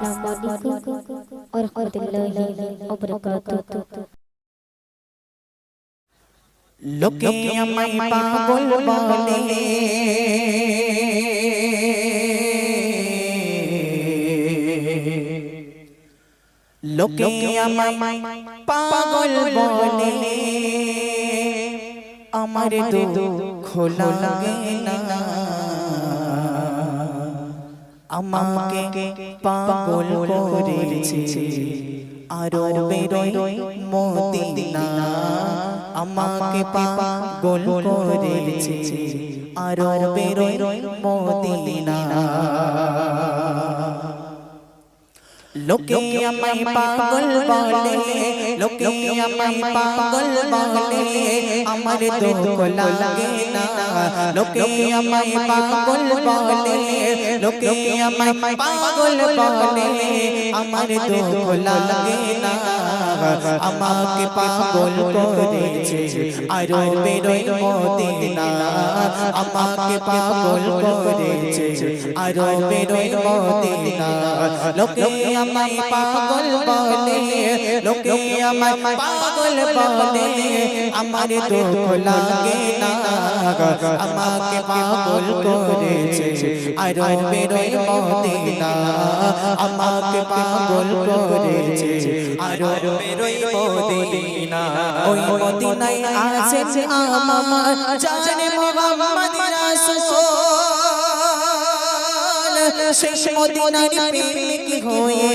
আলাইকুম ওয়া রাহমাতুল্লাহি ওয়া বারাকাতুহু লোকে আমায় পাগল বলে লোকে আমায় পাগল বলে আমার লাগে না আমাকে পাগল করেছে। আরও বেরোয় মদিনা। আমাকে পাগল করেছে। আরও বেরোয় মদিনা। লোকে আমায় পাগল বলে লোকে আমায় পাগল বলে আমার দুঃখ লাগে না লোকে আমায় পাগল বলে লোকে আমায় পাগল বলে আমার দুঃখ লাগে না আমাকে পাগল করেছে আরও বেরোয় মদিনা। আমাকে পাগল করেছে। আরও বেরোয় মদিনা। লোকে আমায় পাগল বলে, লোকে আমায় পাগল বলে। আমার দুঃখ লাগে না। আমাকে পাগল করেছে। আরও বেরোয় মদিনা। আমাকে পাগল করেছে। আরও বেরোয় মদিনা। ওই মদিনায় আছে আমার জানে মোহাম্মদ রাসূল। শেষ মদিনার প্রেমিক হয়ে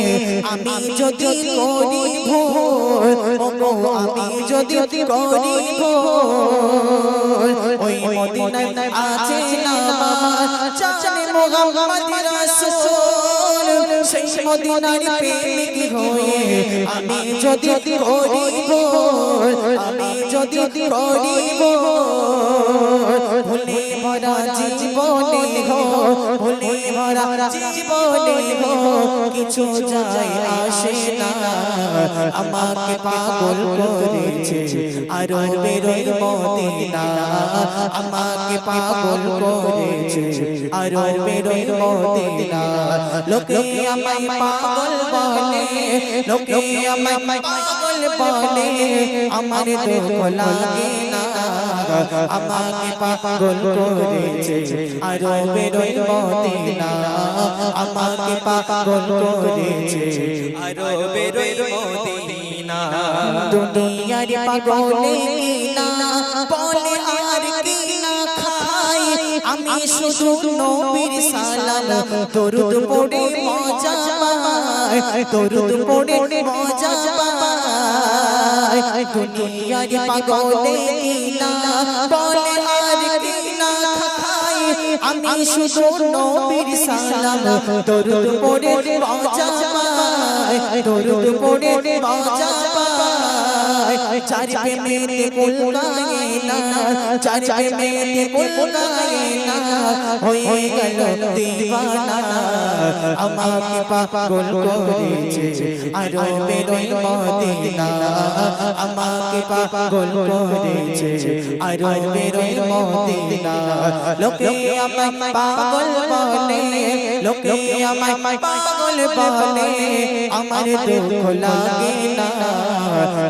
আমি যদি করি ভুল, ওগো, আমি যদি করি ভুল, ওই মদিনায় আছে আমার জানে মোহাম্মদ রাসূল। শেষ মদিনার প্রেমিক হয়ে আমি যদি করিব আমি যদি করিব ভুলে মরা জীবনে হো ভুলে জীবনে কিছু যায় আসে না। আমাকে পাগল করেছে আরও বেরোয় মদিনা। আমাকে পাগল করেছে আরও বেরোয় মদিনা। লোকে আমায় পাগল বলে। লোকে আমায় পাগল বলে। আমার দুঃখ লাগে না। আমাকে পাগল করেছে। আরও বেরোয় মদিনা। আমাকে পাগল করেছে। দুনিয়ার পাগলে বলে আর খাই আমি শুধু নবীর সালাম। মজা মজা দুনিয়ার পাগলে কিনা, বলে আর কিনা খাই আমি শুধু নবীর সালাম, দরুদ পড়ে পাই দরুদ পড়ে মজা চার প্রেমেতে কুলকায়ে না চার প্রেমেতে কুলকায়ে না হয়ে গেল দিওয়ানা। আমাকে পাগল করেছে আরও বেরোয় মদিনা। আমাকে পাগল করেছে আরও বেরোয় মদিনা। লোকে আমায় পাগল বলে, লোকে আমায় পাগল বলে। আমার দুঃখ লাগে না।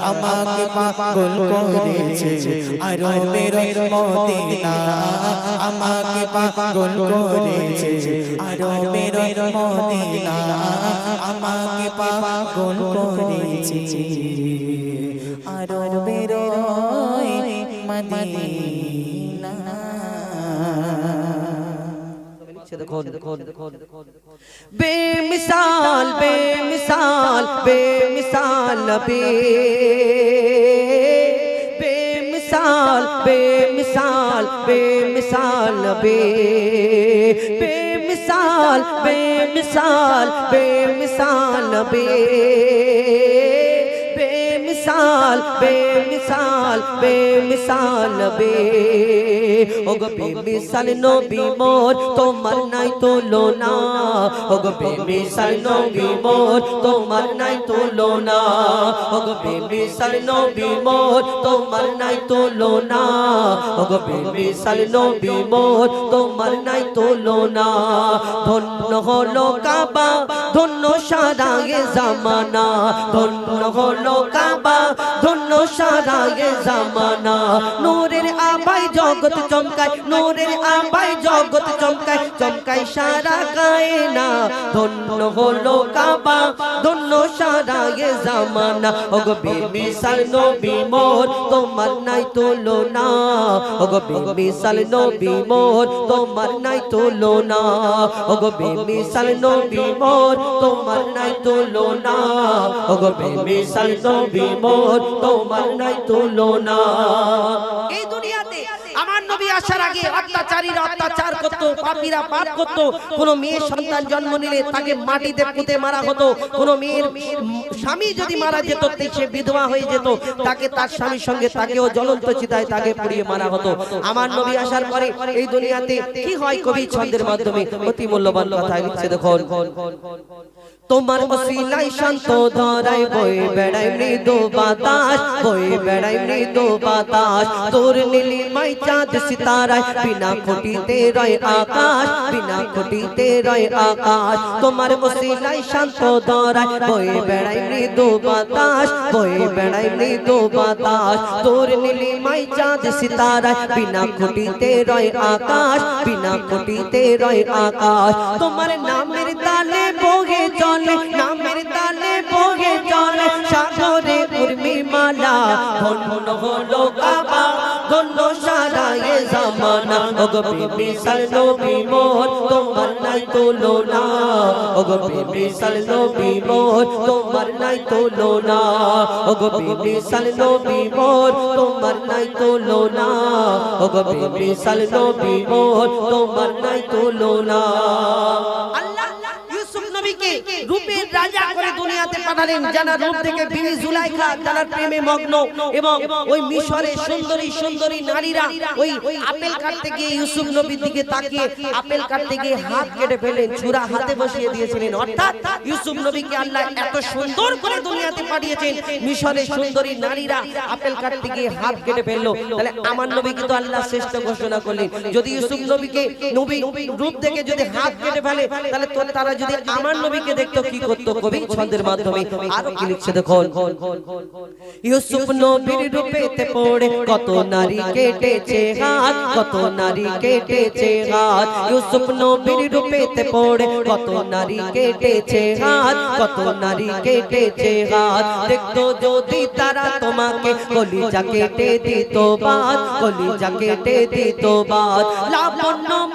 আমাকে পাগল করেছে। আরও বেরোয় মদিনা আমাকে পাগল করেছে। আরও বেরোয় মদিনা আমাকে পাগল করেছে। আরও বেরোয় মদিনা। সে দেখুন। বেমিসাল বেমিসাল বেমিসাল নবী। বেমিসাল বেমিসাল বেমিসাল নবী। বেমিসাল বেমিসাল বেমিসাল নবী। বেমিসাল বেমিসাল নবী। ওগো বেমিসাল নবী মোর, তোমার নাই তুলনা। ওগো বেমিসাল নবী মোর, তোমার নাই তুলনা। ওগো বেমিসাল নবী মোর, তোমার নাই তুলনা। ওগো বেমিসাল নবী মোর, তোমার নাই তুলনা। ধন্য হলো কাবা, ধন্য সারা জামানা। ধন্য হলো কাবা ধন্য সারা এ জামানা। নূরের আবাই জগৎ চমকায়, নূরের আবাই জগৎ চমকায় চমকায় সারা কায়না। ধন্য হলো কাবা, ধন্য সারা এ জামানা। ওগো বিমিসাল নবী মোর, তোমার নাই তুলনা। ওগো বিমিসাল নবী মোর, তোমার নাই তুলনা। ওগো বিমিসাল নবী মোর, তোমার নাই তুলনা। ওগো বিমিসাল নবী মোর, তোমার নাই তুলনা। এই আমার নবী আসার আগে অত্যাচারীরা অত্যাচার করত, পাপীরা পাপ করত। কোন মেয়ের সন্তান জন্ম নিলে তাকে মাটিতে পুঁতে মারা হতো। কোন মেয়ের স্বামী যদি মারা যেত সে বিধবা হয়ে যেত। তাকে তার স্বামীর সঙ্গে তাকেও জ্বলন্ত চিতায় তাকে পুড়িয়ে মারা হতো। আমার নবী আসার পরে এই দুনিয়াতে কি হয় কবি ছন্দের মাধ্যমে? অতি মূল্যবান কথা লিখছে, দেখুন। তোমার অসিলাই শান্ত ধরায় বই বেড়াই মৃদু বাতাস বই বেড়াই মৃদু বাতাস। তোর নীলি মাই চাঁদ সিতারায়, বিনা খুঁটিতে রয় আকাশ, বিনা খুঁটিতে রয় আকাশ। তোমার অসিলাই শান্ত ধরায় বই বেড়াই মৃদু বাতাস বই বেড়াই মৃদু বাতাস। তোর নীলি মাই চাঁদ সিতারায়, বিনা খুঁটিতে রয় আকাশ, বিনা খুঁটিতে রয় আকাশ। তোমার নামের তালে বহে চলে নামের তালে বহে চলে সাগরে উর্মি মালা হলো কাবা জামানা ওগো বিবি সাল বিমোর মোর তোমার নাই তুলনা। ওগো বিবি সাল বিমোর মোর তোমার নাই তুলনা। ওগো বিবি সাল বিমোর মোর তোমার নাই তুলনা। ওগো বিবি সাল বিমোর মোর তোমার নাই ইউসুফ নবীকে রূপের রাজা করে দুনিয়াতে পাঠালেন জানার রূপ থেকে বিবি জুলাইখা জানার প্রেমে মগ্ন এবং ওই মিশরে সুন্দরী সুন্দরী নারীরা ওই আপেল কাটতে গিয়ে ইউসুফ নবীর দিকে তাকিয়ে আপেল কাটতে গিয়ে হাত কেটে ফেলেন হাতে বসিয়ে দিয়েছিলেন। অর্থাৎ ইউসুফ নবীকে আল্লাহ এত সুন্দর করে দুনিয়াতে পাঠিয়েছেন। মিশরে সুন্দরী নারীরা আপেল কাটতে গিয়ে হাত কেটে ফেলল। তাহলে আমার নবীকে তো আল্লাহ শ্রেষ্ঠ ঘোষণা করলেন যদি ইউসুফ নবীকে নবী রূপ থেকে যদি হাত কেটে ফেলে তাহলে তারা যদি আমার নবীকে দেখতো কি করতো কবি ছন্দের মাধ্যমে? আরও কি লিখছে দেখুন? ইউসুফ নবীর রূপেতে পড়ে কত নারী কেটেছে হাত কত নারী কেটেছে হাত। ইউসুফ নবীর রূপেতে পড়ে কত নারী কেটেছে হাত কত নারী কেটেছে হাত। দেখতো যদি তারা তোমাকে কলিজা কেটে দিত বাদ কলিজা কেটে দিত বাদ লাবণ্যময়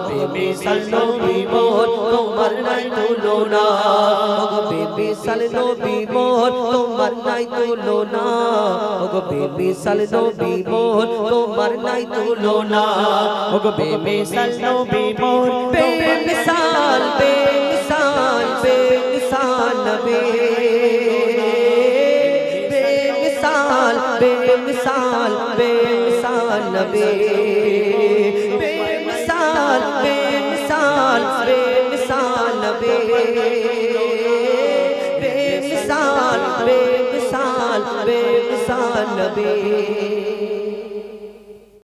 ওগো বিবি সাল্লবি মোর তোমার নাই তুলনা ওগো বিবি সাল্লবি মোর তোমার নাই তুলনা ওগো বিবি সাল্লবি মোর তোমার নাই তুলনা ওগো বেবি সাল্লবি মোর বেমিসাল বেমিসাল বেমিসাল নবী বেমিসাল বেমিসাল বেমিসাল নবী বেমিসাল বেমিসাল নবী বেমিসাল বেমিসাল বেমিসাল নবী